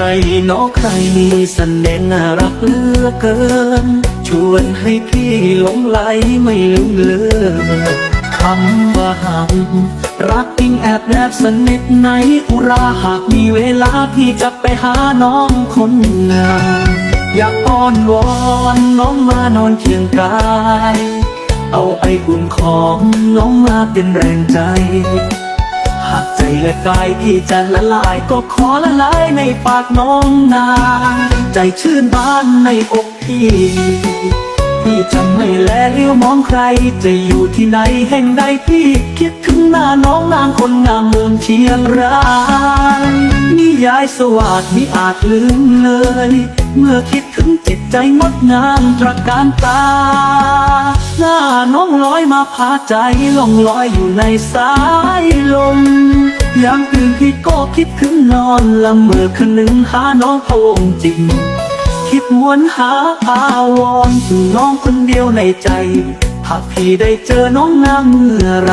รเนอใครมีเสน่ห์น่ารักเหลือเกิน ชวนให้พี่หลงไหลไม่ลืมเลือคำว่าหักรักจริงแอบแนบสนิทในอุราหากมีเวลาพี่จะไปหาน้องคนงามอยากอ้อนวอนน้องมานอนเคียงกาย เอาไออุ่นของน้องมาเป็นแรงใจ หากใจและกายพี่จะละลายก็ขอละลายในปากน้องนางใจชื่นบานในอกพี่ พี่จะไม่แลเลี้ยวมองใคร จะอยู่ที่ไหนแห่งใดพี่คิดถึงหน้าน้องนางคนงามเมืองเชียงรายนิยายสวัสดมิอาจลืมเลย เมื่อคิดถึงจิตใจงดงามตระการตา หน้าน้องลอยมาพาใจล่องลอยอยู่ในสายลมยามตื่นพี่ก็คิดถึงนอนละเมอคืนึงหาน้องพงจริง มวนหาอาวรณ์ถึงน้องคนเดียวในใจ หากพี่ได้เจอน้องงามเมื่อไร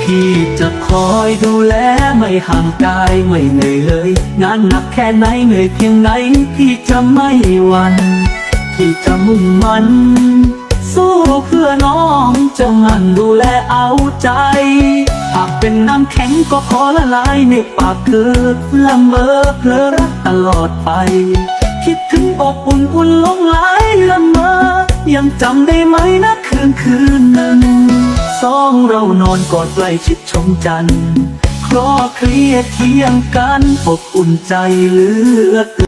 พี่จะคอยดูแลไม่ห่างกายไม่เหนื่อยเลย งานหนักแค่ไหนเหนื่อยเพียงไหน พี่จะไม่หวันพี่จะมุ่งมัน สู้เพื่อน้องจะมันดูแลเอาใจ หากเป็นน้ำแข็งก็ขอละลายในปากคือละเมอเพลอรักตลอดไป คิดถึงอบอุ่นอุ่นลงไหลละเมอ ยังจำได้ไหมนะคืนคืนหนึ่งสองเรานอนกอดใกล้ชิดชมจันทร์คลอเคลียร์เคียงกันอบอุ่นใจเหลือเกิ